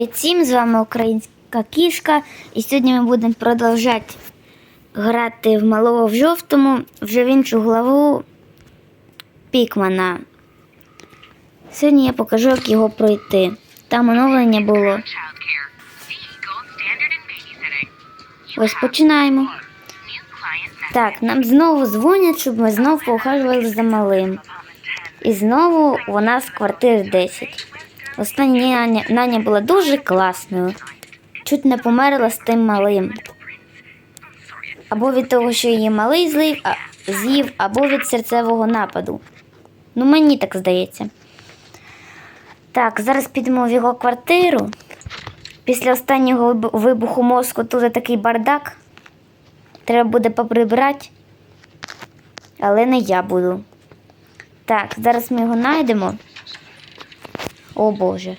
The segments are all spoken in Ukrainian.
Всім з вами українська кішка, і сьогодні ми будемо продовжати грати в малого в жовтому вже в іншу главу Пікмана. Сьогодні я покажу, як його пройти. Там оновлення було. Ось починаємо. Так, нам знову дзвонять, щоб ми знову поухажували за малим. upon the 10. І знову у нас квартир 10. Остання няня була дуже класною. Чуть не померла з тим малим. Або від того, що її малий злив, а, з'їв, або від серцевого нападу. Ну, мені так здається. Так, зараз підемо в його квартиру. Після останнього вибуху мозку тут такий бардак. Треба буде поприбрати. Але не я буду. Так, зараз ми його знайдемо. О Боже.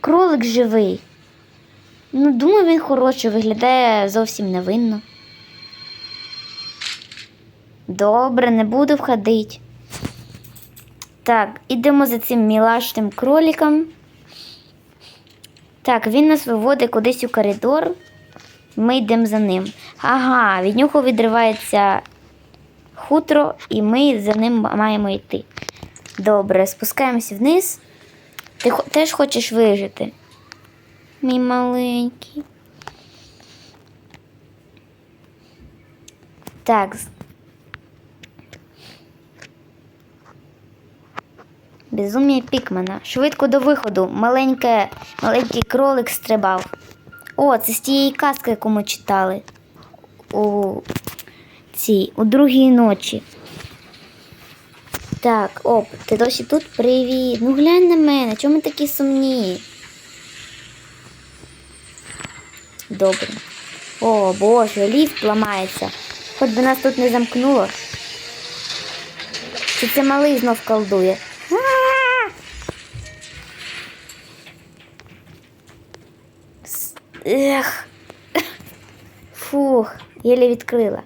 Кролик живий. Ну, думаю, він хороший, виглядає зовсім невинно. Добре, не буду входити. Так, ідемо за цим мілашним кроликом. Так, він нас виводить кудись у коридор. Ми йдемо за ним. Ага, від нього відривається хутро, і ми за ним маємо йти. Добре, спускаємося вниз. Ти теж хочеш вижити? Мій маленький. Так. Безумія Пікмана. Швидко до виходу. Маленьке, маленький кролик стрибав. О, це з тієї казки, яку ми читали. У цій, у другій ночі. Так, оп, ти досі тут? Привіт. Ну глянь на мене, чому ми такі сумні? Добре. О, боже, ліфт ламається. Хоч би нас тут не замкнуло. Чи це малий знов колдує? А! Ех. Фух, єлі відкрила.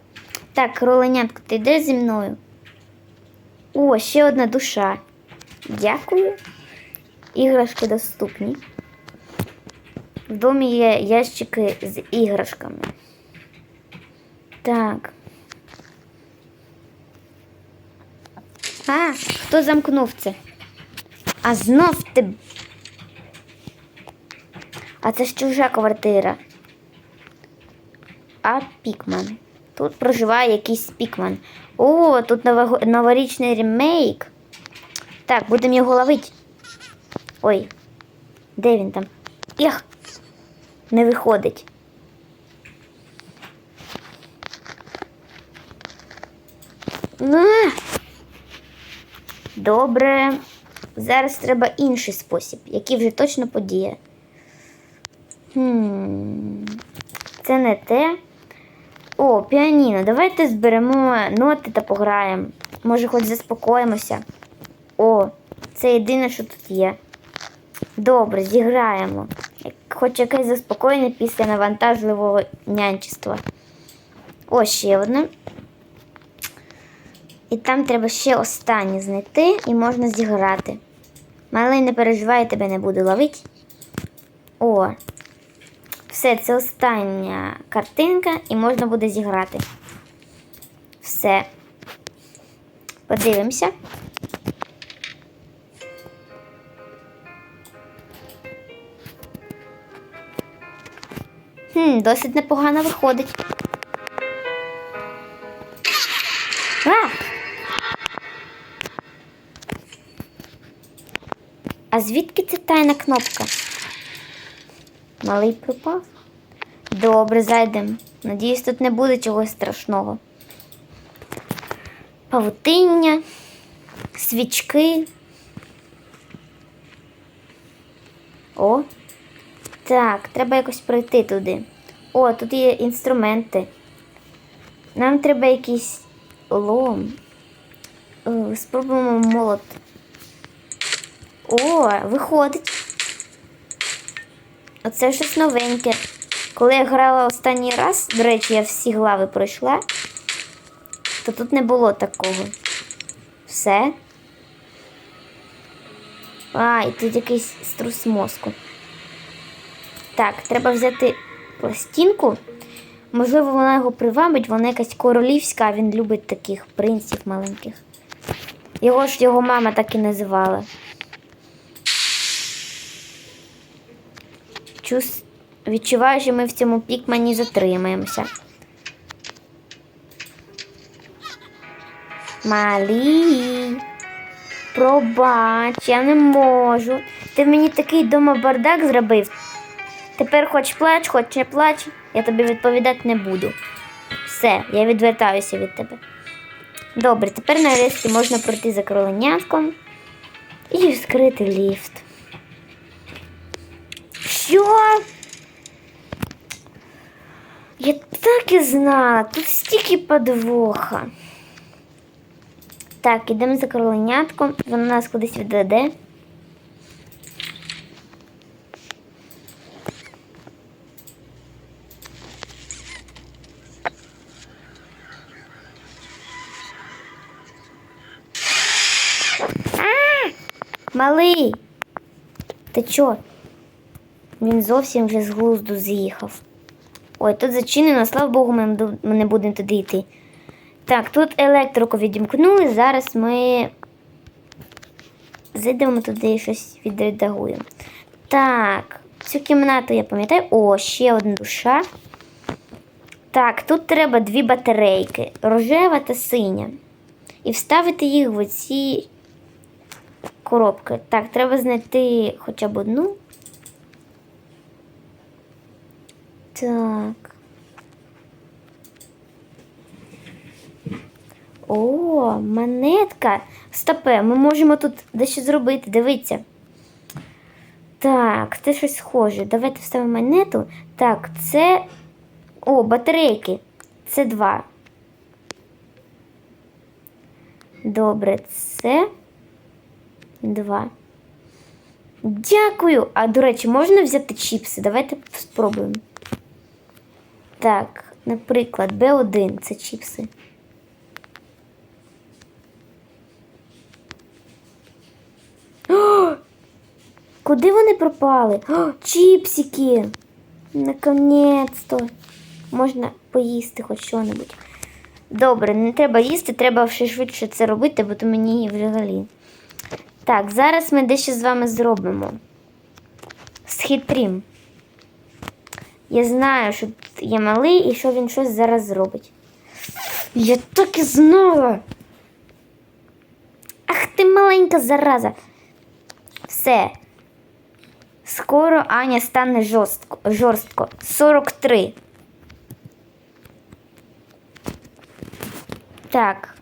Так, кроленятко, ти йдеш зі мною? О, ще одна душа. Дякую. Іграшки доступні. В домі є ящики з іграшками. Так. А, хто замкнув це? А знов ти. А це ж чужа квартира. А Пікман. Тут проживає якийсь Пікман. О, тут новорічний ремейк. Так, будемо його ловити. Ой, де він там? Ех, не виходить. Добре. Зараз треба інший спосіб, який вже точно подіє. Хм. Це не те. О, піаніно. Давайте зберемо ноти та пограємо. Може, хоч заспокоїмося. О, це єдине, що тут є. Добре, зіграємо. Хоч якесь заспокоєння після навантажливого нянчества. О, ще одне. І там треба ще останнє знайти і можна зіграти. Малий не переживай, тебе не буду ловити. О, все, це остання картинка, і можна буде зіграти. Все. Подивимося. Хм, досить непогано виходить. А! А звідки це тайна кнопка? Малий пропав. Добре, зайдемо. Надіюсь, тут не буде чогось страшного. Павутиння, свічки. О. Так, треба якось пройти туди. О, тут є інструменти. Нам треба якийсь лом. Е, Спробуємо молот. О, виходить. Оце щось новеньке. Коли я грала останній раз, до речі, я всі глави пройшла, то тут не було такого. Все. А, і тут якийсь струс мозку. Так, треба взяти пластинку. Можливо, вона його привабить, вона якась королівська, а він любить таких принців маленьких. Його ж його мама так і називала. Чус... Відчуваю, що ми в цьому пікмані затримаємося. Малі. Пробач, я не можу. Ти мені такий дома бардак зробив. Тепер хоч плач, хоч не плач, я тобі відповідати не буду. Все, я відвертаюся від тебе. Добре, тепер нарешті можна пройти за кроленятком і відкрити ліфт. Що? Я так і знала, тут стільки подвоха. Так, ідемо за кроленятком, воно нас кудись відведе. А! Малий! Ти чо? Він зовсім вже з глузду з'їхав. Ой, тут зачинено, слава Богу, ми не будемо туди йти. Так, тут електрику відімкнули, зараз ми зайдемо туди і щось відредагуємо. Так, цю кімнату я пам'ятаю. О, ще одна душа. Так, тут треба дві батарейки: рожева та синя. І вставити їх в оці коробки. Так, треба знайти хоча б одну. Так. О, монетка. Стопе, ми можемо тут дещо зробити. Дивіться. Так, це щось схоже. Давайте вставимо монету. Так, це. О, батарейки. Це два. Добре, це два. Дякую. А до речі, можна взяти чіпси? Давайте спробуємо. Так, наприклад, Б1 це чіпси. О! Куди вони пропали? О, чіпсики! Наконець-то. Можна поїсти хоч що-небудь. Добре, не треба їсти, треба ще швидше це робити, бо то мені взагалі. Так, зараз ми дещо з вами зробимо. Схитрім. Я знаю, що є малий і що він щось зараз зробить. Я так і знала. Ах ти маленька зараза. Все. Скоро Аня стане жорстко. жорстко. 43. Так.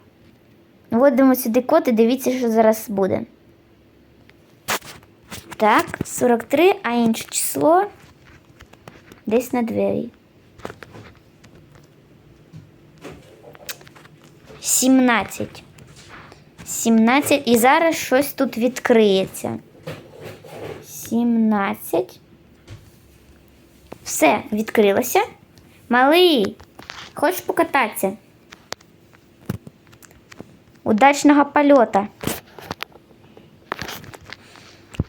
Вводимо сюди код і дивіться, що зараз буде. Так, 43, а інше число десь на двері. 17. 17. І зараз щось тут відкриється. 17. Все, відкрилося. Малий, хочеш покататися? Удачного польота.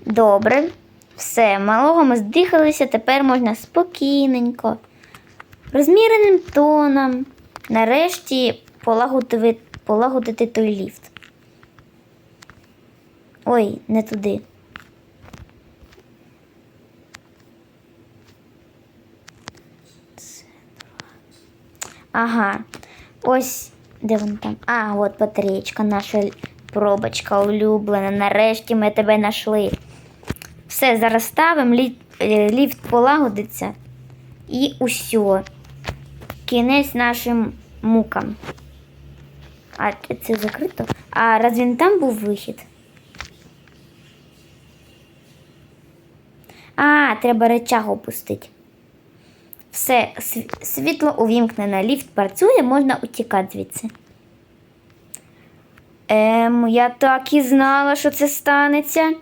Добре. Все, малого ми здихалися, тепер можна спокійненько, розміреним тоном, нарешті полагодити, полагодити той ліфт. Ой, не туди. Ага. Ось де вона там? А, от батареєчка, наша пробочка улюблена. Нарешті ми тебе знайшли. Все, зараз ставимо, ліфт, ліфт полагодиться. І усьо. Кінець нашим мукам. А це закрито? А разве він там був вихід? А, треба речаг опустити. Все, світло увімкнено, ліфт працює, можна утікати звідси. Ем, я так і знала, що це станеться.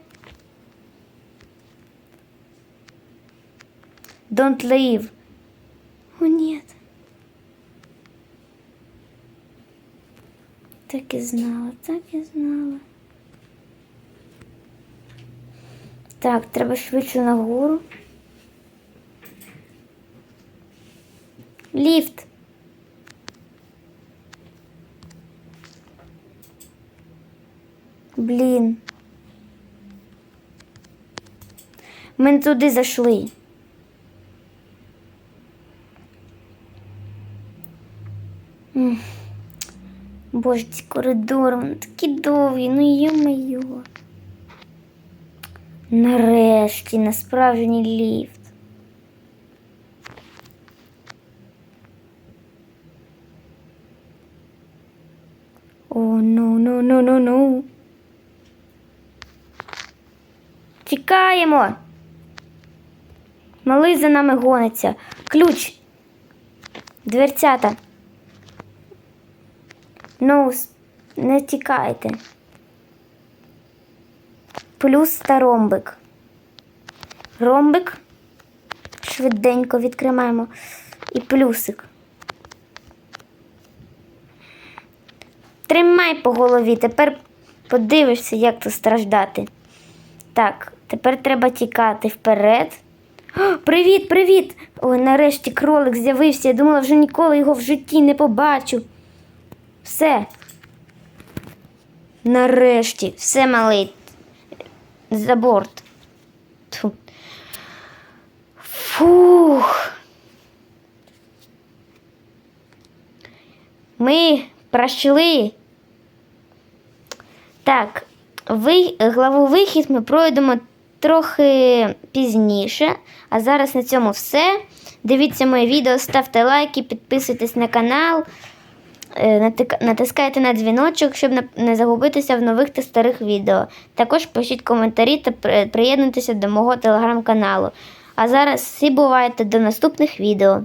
Don't leave. О, ні. Так і знала, так і знала. Так, треба швидше нагору. Ліфт. Блін. Ми туди зайшли. Боже, ці коридори, вони такі довгі, ну йо-моє. Нарешті на справжній ліфт. О, ну, ну, ну, ну, ну. Тікаємо. Малий за нами гониться. Ключ. Дверцята. Ну, не тікайте. Плюс та ромбик. Ромбик. Швиденько відкриваємо. І плюсик. Тримай по голові, тепер подивишся, як тут страждати. Так, тепер треба тікати вперед. О, привіт, привіт! Ой, нарешті кролик з'явився. Я думала, вже ніколи його в житті не побачу. Все. Нарешті, все малий. За борт. Тьфу. Фух. Ми пройшли. Так, ви, главу вихід ми пройдемо трохи пізніше. А зараз на цьому все. Дивіться моє відео, ставте лайки, підписуйтесь на канал, натискайте на дзвіночок, щоб не- загубитися в нових та старих відео. Також пишіть коментарі та при- приєднуйтеся до мого телеграм-каналу. А зараз всі бувайте до наступних відео.